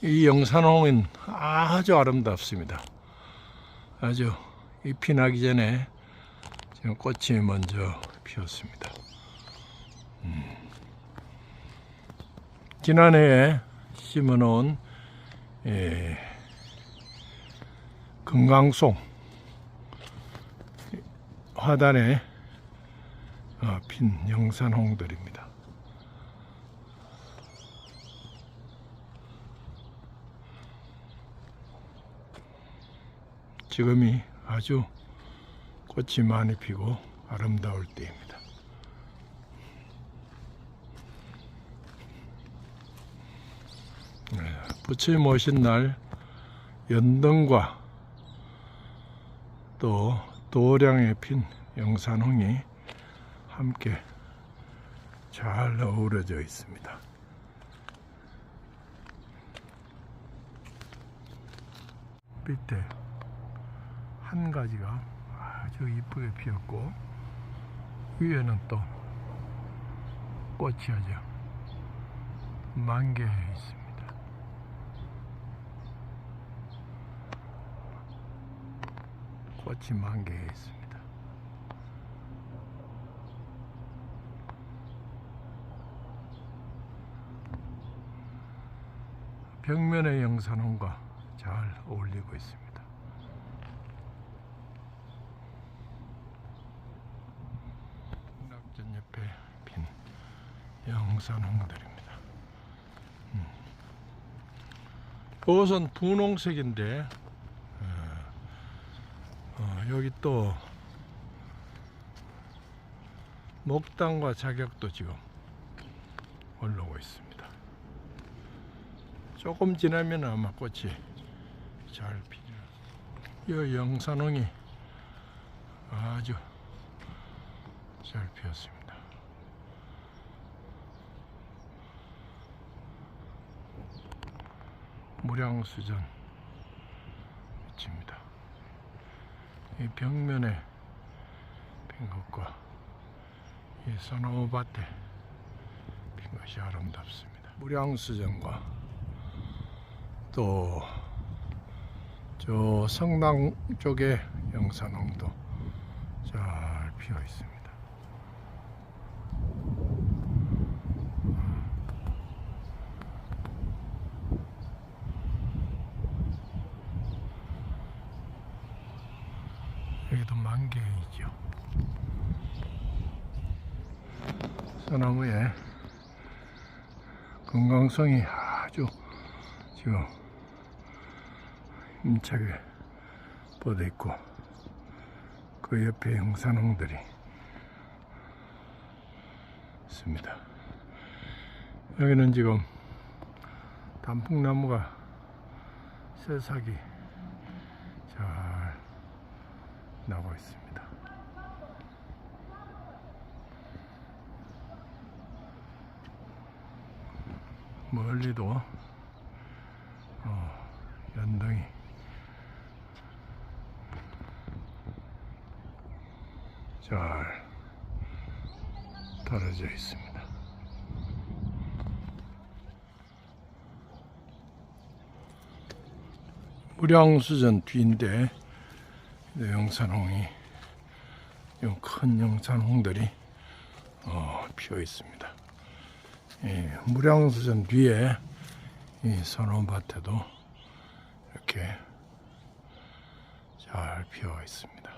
이 영산홍은 아주 아름답습니다. 아주 잎이 나기 전에 지금 꽃이 먼저 피었습니다. 음. 지난해에 심어놓은 예, 금강송 화단에 어, 핀 영산홍들입니다. 지금이 아주 꽃이 많이 피고 아름다울 때입니다. 네, 부처님 오신 날 연등과 또 도량에 핀 영산홍이 함께 잘 어우러져 있습니다. 밑에 한 가지가 아주 이쁘게 피었고 위에는 또 꽃이 아주 만개해 있습니다. 꽃이 만개해 있습니다. 벽면의 영산홍과 잘 어울리고 있습니다. 낙전 옆에 핀 영산홍들입니다. 음. 그것은 분홍색인데 어, 어, 여기 또 목당과 자격도 지금 올라오고 있습니다. 조금 지나면 아마 꽃이 잘 피죠. 이 영산홍이 아주 잘 피었습니다. 무량수전 위치입니다. 이 벽면에 핀 것과 이 소나무밭에 핀 것이 아름답습니다. 무량수전과 또 저 성당 쪽에 영산홍도 잘 피어 있습니다. 여기도 만개이죠. 소나무에 건강성이 아주 지금 힘차게 뻗어 있고 그 옆에 영산홍들이 있습니다. 여기는 지금 단풍나무가 새싹이 잘 나고 있습니다. 멀리도 어, 연등이 잘 떨어져 있습니다. 무량수전 뒤인데 네, 영산홍이 이큰 영산홍들이 어, 피어 있습니다. 이 무량수전 뒤에 이 선원밭에도 이렇게 잘 피어 있습니다.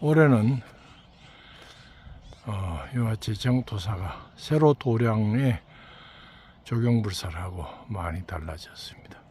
올해는 어, 이와 같이 정토사가 새로 도량에 조경불사하고 많이 달라졌습니다.